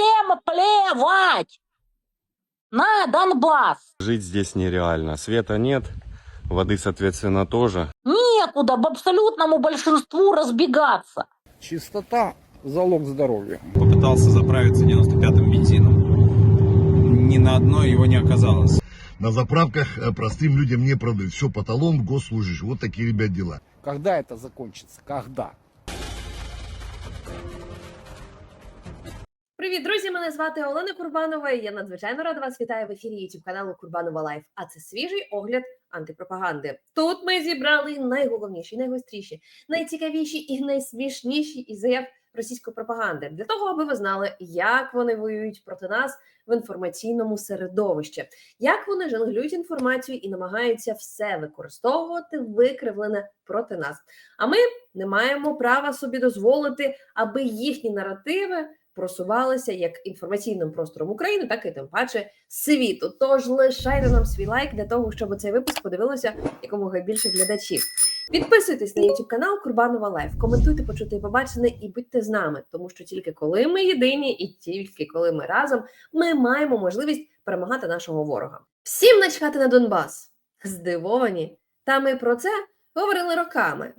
Всем плевать на Донбасс. Жить здесь нереально. Света нет, воды, соответственно, тоже. Некуда б абсолютному большинству разбегаться. Чистота – залог здоровья. Попытался заправиться 95-м бензином. Ни на одной его не оказалось. На заправках э, простым людям не продают. Все по талону, госслужащий. Вот такие, ребят, дела. Когда это закончится? Когда? Привіт, друзі! Мене звати Олена Курбанова. і Я надзвичайно рада вас вітаю в ефірі youtube каналу Курбанова Лайф. А це свіжий огляд антипропаганди. Тут ми зібрали найголовніші, найгостріші, найцікавіші і найсмішніші із заяв російської пропаганди для того, аби ви знали, як вони воюють проти нас в інформаційному середовищі, як вони жонглюють інформацією і намагаються все використовувати викривлене проти нас. А ми не маємо права собі дозволити, аби їхні наративи просувалися як інформаційним простором України, так і тим паче світу. Тож лишайте нам свій лайк для того, щоб цей випуск подивилося якомога більше глядачів. Підписуйтесь на YouTube канал Курбанова Лайф, коментуйте, почути і побачене, і будьте з нами, тому що тільки коли ми єдині, і тільки коли ми разом, ми маємо можливість перемагати нашого ворога. Всім начхати на Донбас. Здивовані. Та ми про це говорили роками.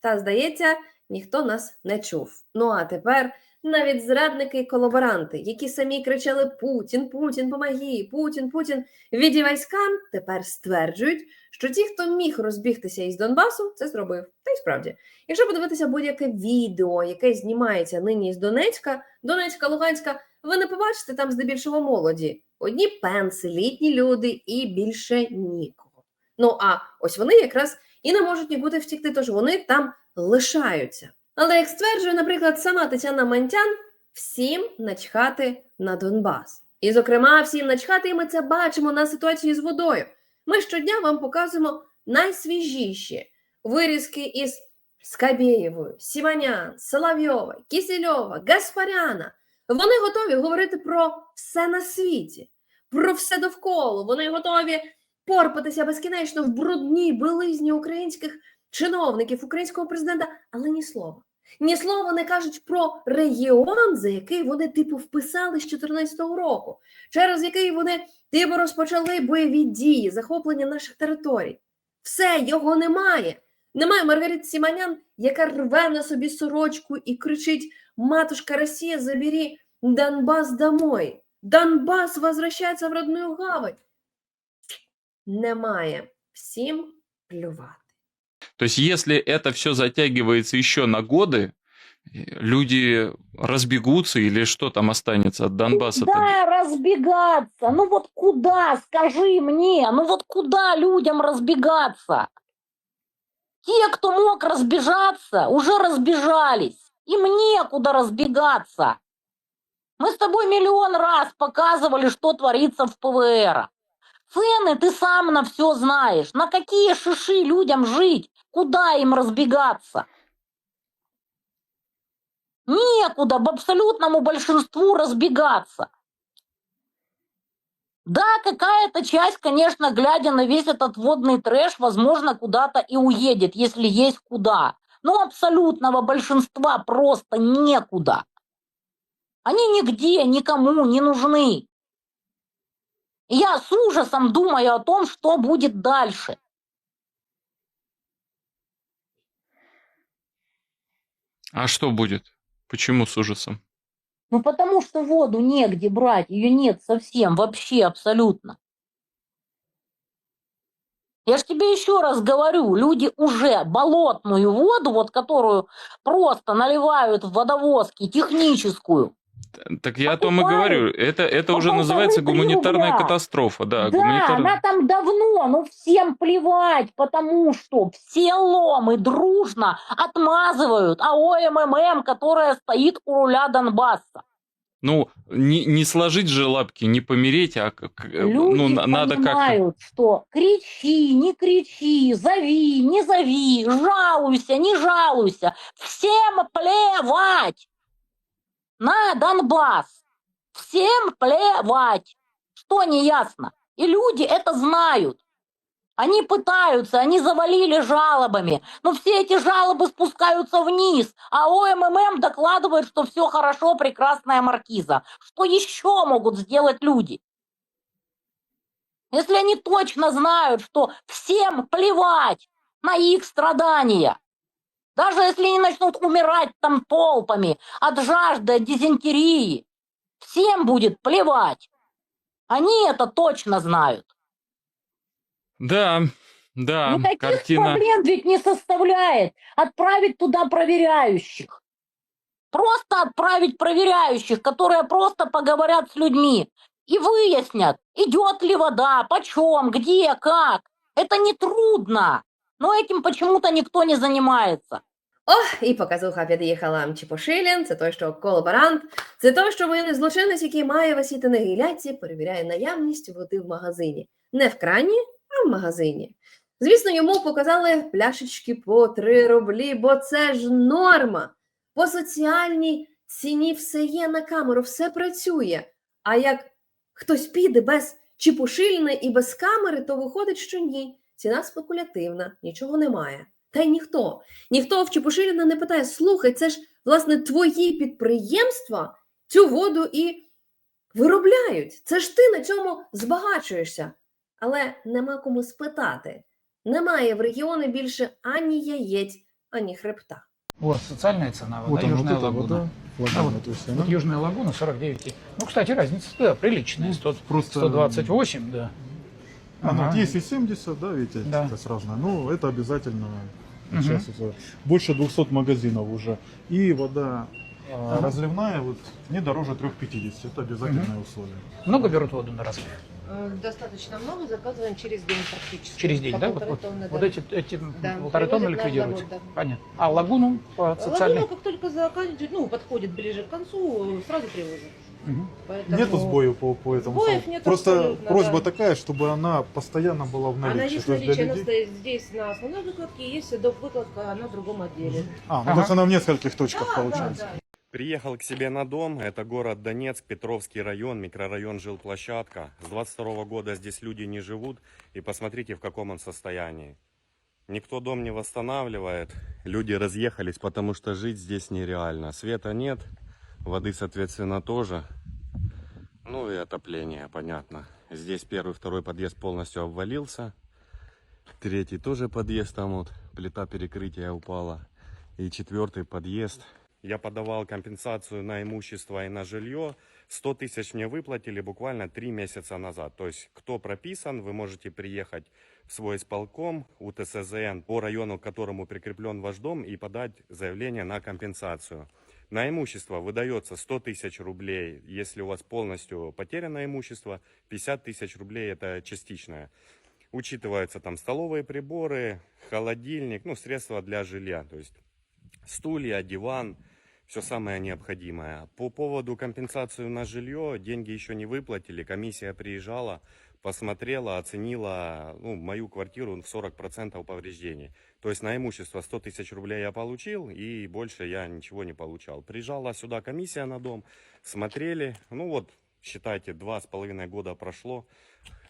Та здається, ніхто нас не чув. Ну а тепер навіть зрадники і колаборанти, які самі кричали Путін, Путін, помоги, Путін, Путін, віді військам, тепер стверджують, що ті, хто міг розбігтися із Донбасу, це зробив. Та й справді, якщо подивитися будь-яке відео, яке знімається нині з Донецька, Донецька, Луганська, ви не побачите там здебільшого молоді. Одні пенси, літні люди і більше нікого. Ну а ось вони якраз і не можуть нікуди втікти, тож вони там лишаються. Але як стверджує, наприклад, сама Тетяна Мантян, всім начхати на Донбас. І, зокрема, всім начхати, і ми це бачимо на ситуації з водою. Ми щодня вам показуємо найсвіжіші вирізки із Скабєєвою, Сіманян, Соловйова, Кісельова, Гаспаряна. Вони готові говорити про все на світі, про все довкола. Вони готові порпатися безкінечно в брудній білизні українських чиновників, українського президента, але ні слова. Ні слова не кажуть про регіон, за який вони типу вписали з 2014 року, через який вони типу розпочали бойові дії, захоплення наших територій. Все його немає. Немає Маргарит Сіманян, яка рве на собі сорочку і кричить: Матушка Росія, забери Донбас домой. Донбас возвращається в родную гавань. Немає. Всім плювати. То есть, если это все затягивается еще на годы, э, люди разбегутся или что там останется от Донбасса? Куда разбегаться? Ну вот куда, скажи мне, ну вот куда людям разбегаться? Те, кто мог разбежаться, уже разбежались. Им некуда разбегаться. Мы с тобой миллион раз показывали, что творится в ПВР. Цены ты сам на все знаешь. На какие шиши людям жить? Куда им разбегаться? Некуда б абсолютному большинству разбегаться. Да, какая-то часть, конечно, глядя на весь этот водный трэш, возможно, куда-то и уедет, если есть куда. Но абсолютного большинства просто некуда. Они нигде, никому не нужны. И я с ужасом думаю о том, что будет дальше. А что будет? Почему с ужасом? Ну, потому что воду негде брать, ее нет совсем, вообще абсолютно. Я ж тебе еще раз говорю, люди уже болотную воду, вот которую просто наливают в водовозки, техническую, Так я о том и Покупают. говорю. Это, это уже называется гуманитарная рубля. катастрофа. Да, Да, гуманитарная. она там давно, но всем плевать, потому что все ломы дружно отмазывают АОММ, которая стоит у руля Донбасса. Ну, не, не сложить же лапки, не помереть, а как, э, Люди ну, на- надо как-то. понимают, что кричи, не кричи, зови, не зови, жалуйся, не жалуйся. Всем плевать на Донбасс. Всем плевать. Что не ясно? И люди это знают. Они пытаются, они завалили жалобами, но все эти жалобы спускаются вниз, а ОММ докладывает, что все хорошо, прекрасная маркиза. Что еще могут сделать люди? Если они точно знают, что всем плевать на их страдания, даже если они начнут умирать там толпами от жажды, от дизентерии, всем будет плевать. Они это точно знают. Да, да, Никаких картина. проблем ведь не составляет отправить туда проверяющих. Просто отправить проверяющих, которые просто поговорят с людьми и выяснят, идет ли вода, почем, где, как. Это не трудно, но этим почему-то никто не занимается. Ох, і показуха під'їхала Чіпошилін, це той, що колаборант, це той, що воєнний злочинець, який має висіти на гіляці, перевіряє наявність води в магазині. Не в крані, а в магазині. Звісно, йому показали пляшечки по 3 рублі, бо це ж норма. По соціальній ціні все є на камеру, все працює. А як хтось піде без Чіпушиліна і без камери, то виходить, що ні. Ціна спекулятивна, нічого немає. Та й ніхто. Ніхто в Чепушиліна не питає: слухай, це ж власне твої підприємства цю воду і виробляють. Це ж ти на цьому збагачуєшся. Але нема кому спитати. Немає в регіоні більше ані яєць, ані хребта. Вот социальная цена, вода, Вот она, вот эта лагуна. вода, А вот, то есть вот Южная лагуна 49. Ну, кстати, разница да, приличная. 100, просто... 128, да. Она Ага. 10,70, да, видите, Да. то есть разная. Ну, это обязательно. Мгм. Сейчас это больше 200 магазинов уже. И вода а, Ага. разливная вот не дороже 3,50. Это обязательное условие. Много берут воду на разлив? Э, Достаточно много, заказываем через день практически. Через день, По да? Вот, тонны, вот эти, эти Да, полторы тонны ликвидируете? завод, да. Понятно. А лагуну по социальной? Лагуна, как только заканчивает, ну, подходит ближе к концу, сразу привозят. Поэтому Нету сбоев по, по этому. Сбоев нет Просто абсолютно, просьба да. такая, чтобы она постоянно была в Она наличии. То есть для наличие, она людей- стоит здесь на основной выкладке, есть доп. выкладка, она в другом отделе. А, ну Ага. то есть она в нескольких точках Да, получается. да, да. Приехал к себе на дом, это город Донецк, Петровский район, микрорайон жилплощадка. С 22 года здесь люди не живут, и посмотрите, в каком он состоянии. Никто дом не восстанавливает, люди разъехались, потому что жить здесь нереально. Света нет, воды, соответственно, тоже. Ну и отопление, понятно. Здесь первый, второй подъезд полностью обвалился. Третий тоже подъезд, там вот плита перекрытия упала. И четвертый подъезд. Я подавал компенсацию на имущество и на жилье. 100 тысяч мне выплатили буквально три месяца назад. То есть, кто прописан, вы можете приехать в свой исполком УТСЗН по району, к которому прикреплен ваш дом, и подать заявление на компенсацию. На имущество выдается 100 тысяч рублей, если у вас полностью потеряно имущество, 50 тысяч рублей это частичное. Учитываются там столовые приборы, холодильник, ну, средства для жилья, то есть стулья, диван, все самое необходимое. По поводу компенсации на жилье, деньги еще не выплатили, комиссия приезжала, посмотрела, оценила ну, мою квартиру в 40% повреждений. То есть на имущество 100 тысяч рублей я получил, и больше я ничего не получал. Приезжала сюда комиссия на дом, смотрели, ну вот, считайте, два с половиной года прошло,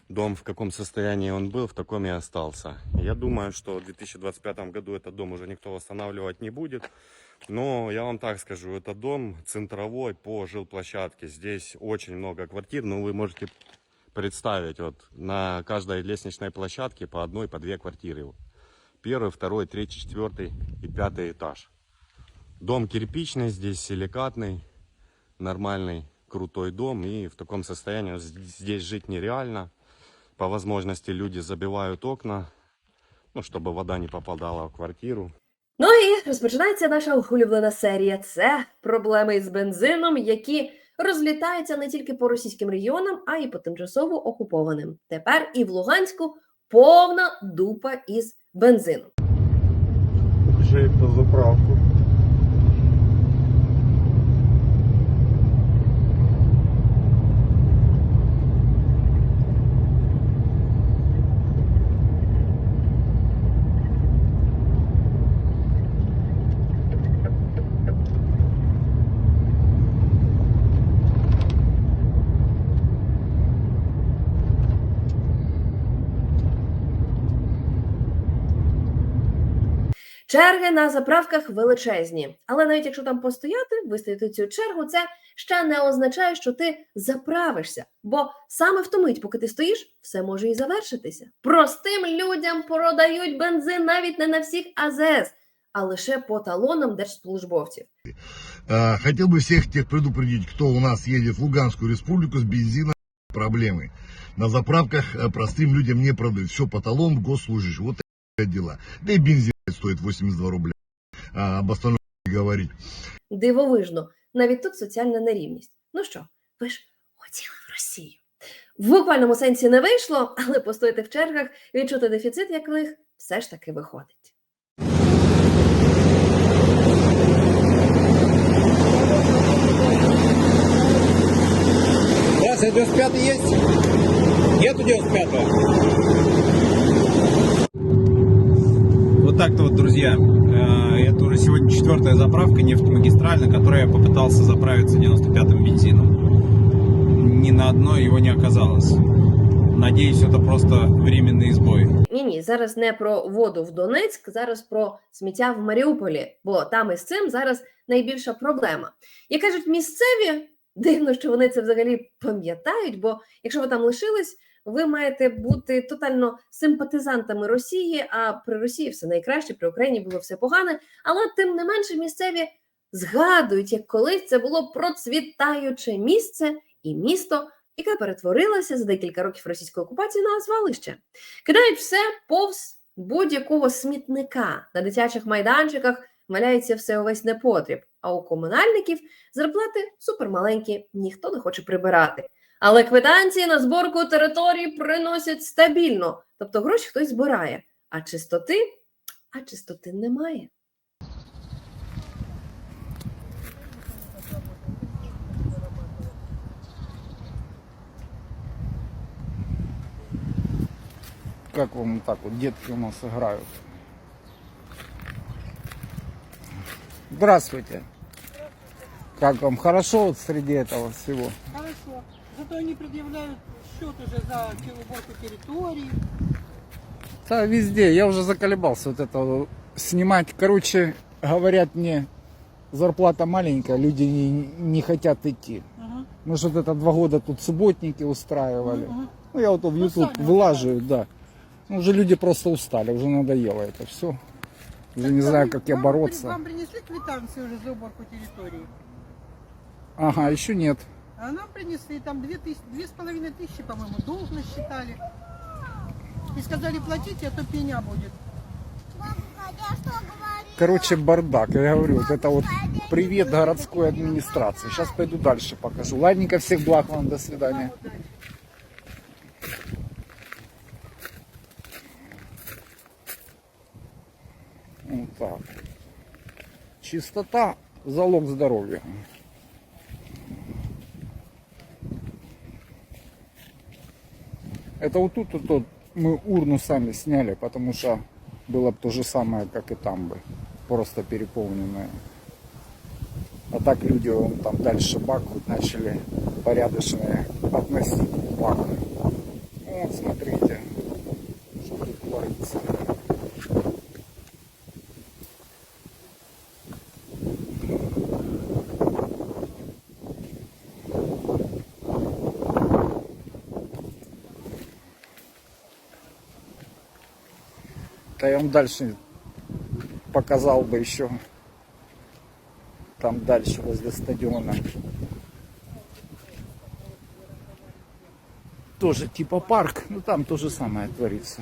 дом в каком состоянии он был, в таком и остался. Я думаю, что в 2025 году этот дом уже никто восстанавливать не будет. Но я вам так скажу, это дом центровой по жилплощадке. Здесь очень много квартир, но вы можете представить, вот на каждой лестничной площадке по одной, по две квартиры. Первый, второй, третий, четвертый и пятый этаж. Дом кирпичный, здесь силикатный, нормальный, крутой дом. И в таком состоянии здесь жить нереально. По возможности люди забивают окна, ну, чтобы вода не попадала в квартиру. Ну і розпочинається наша улюблена серія. Це проблеми із бензином, які розлітаються не тільки по російським регіонам, а й по тимчасово окупованим. Тепер і в Луганську повна дупа із бензину. Вже заправку. Черги на заправках величезні, але навіть якщо там постояти, вистояти цю чергу, це ще не означає, що ти заправишся. Бо саме в ту мить, поки ти стоїш, все може і завершитися. Простим людям продають бензин навіть не на всіх АЗС, а лише по талонам держслужбовців. А, хотел бы всех тех предупредить, кто у нас едет в Луганскую республику с бензином, проблемы. На заправках а, простым людям не продают. Все по талону госслужащих. Вот такие дела. Да и бензин стоит 82 рубля. А, об остальном говорить. Дивовижно, навіть тут соціальна нерівність. Ну що, ви ж хотіли в Росію. В буквальному сенсі не вийшло, але постояти в чергах, відчути дефіцит, як в все ж таки виходить. Здравствуйте, 95 есть? Нету 95 друзья. Э, Это уже сегодня четвертая заправка нефтемагистраль, на которой я попытался заправиться 95-м бензином. Ни на одной его не оказалось. Надеюсь, это просто временный сбой. Ні, ні, зараз не про воду в Донецьк, зараз про сміття в Маріуполі, бо там із цим зараз найбільша проблема. Як кажуть місцеві, дивно, що вони це взагалі пам'ятають, бо якщо ви там лишились, Ви маєте бути тотально симпатизантами Росії, а при Росії все найкраще, при Україні було все погане. Але тим не менше місцеві згадують, як колись це було процвітаюче місце і місто, яке перетворилося за декілька років російської окупації на звалище. Кидають все повз будь-якого смітника. На дитячих майданчиках валяється все увесь непотріб. А у комунальників зарплати супермаленькі, ніхто не хоче прибирати. Але квитанції на зборку території приносять стабільно, тобто гроші хтось збирає. А чистоти, а чистоти немає. Как вам так вот детки у нас играют? Здравствуйте. Как вам? Хорошо вот среди этого всего? Хорошо. Зато они предъявляют счет уже за уборку территории. Да, везде. Я уже заколебался вот это снимать. Короче, говорят мне, зарплата маленькая, люди не, не хотят идти. Ага. Мы же вот это два года тут субботники устраивали. Ага. Ну, я вот в Ну, YouTube сами вылаживаю, да. Ну, уже люди просто устали, уже надоело это все. Уже не знаю, как я бороться. Вам принесли квитанцию уже за уборку территории? Ага, еще нет. А нам принесли там две, тысячи, две с половиной тысячи, по-моему, долг насчитали. И сказали, платите, а то пеня будет. Короче, бардак. Я говорю, вот это вот привет городской администрации. Сейчас пойду дальше покажу. Ладненько, всех благ вам, до свидания. Вот так. Чистота – залог здоровья. Это вот тут вот, вот мы урну сами сняли, потому что было бы то же самое, как и там бы. Просто переполненное. А так люди вон там дальше бак вот начали порядочные относить к баку. Вот, смотрите, что тут творится. Да я вам дальше показал бы еще. Там дальше, возле стадиона. Тоже типа парк, ну там то же самое творится.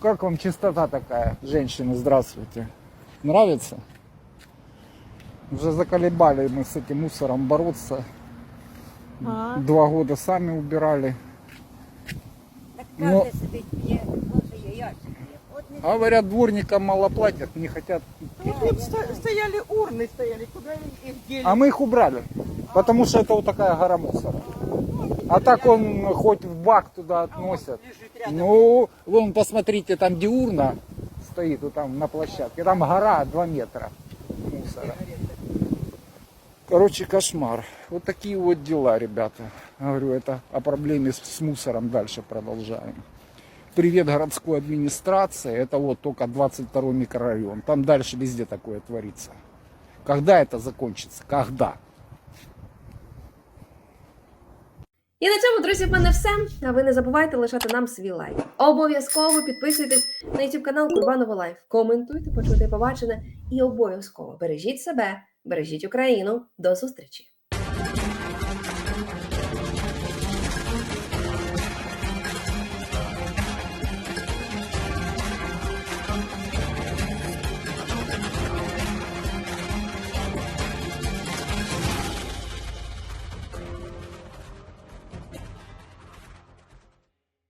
Как вам чистота такая? Женщины, здравствуйте. Нравится? Уже заколебали мы с этим мусором бороться. Два года сами убирали. Но, говорят, дворникам мало платят, не хотят. Ну, тут сто- стояли урны, стояли, куда их дели? А мы их убрали, потому что это вот такая гора мусора. А так он хоть в бак туда относят. Ну, вон посмотрите, там где урна стоит, вот там на площадке, там гора 2 метра мусора. Короче, кошмар. Вот такие вот дела, ребята. Говорю, это о проблеме с мусором дальше продолжаем. Привет городской администрации, это вот только 22 микрорайон. Там дальше везде такое творится. Когда это закончится? Когда? І на цьому, друзі, в мене все. А ви не забувайте лишати нам свій лайк. Обов'язково підписуйтесь на YouTube канал Курбанова Лайф. Коментуйте, почуйте побачене і обов'язково бережіть себе, бережіть Україну. До зустрічі!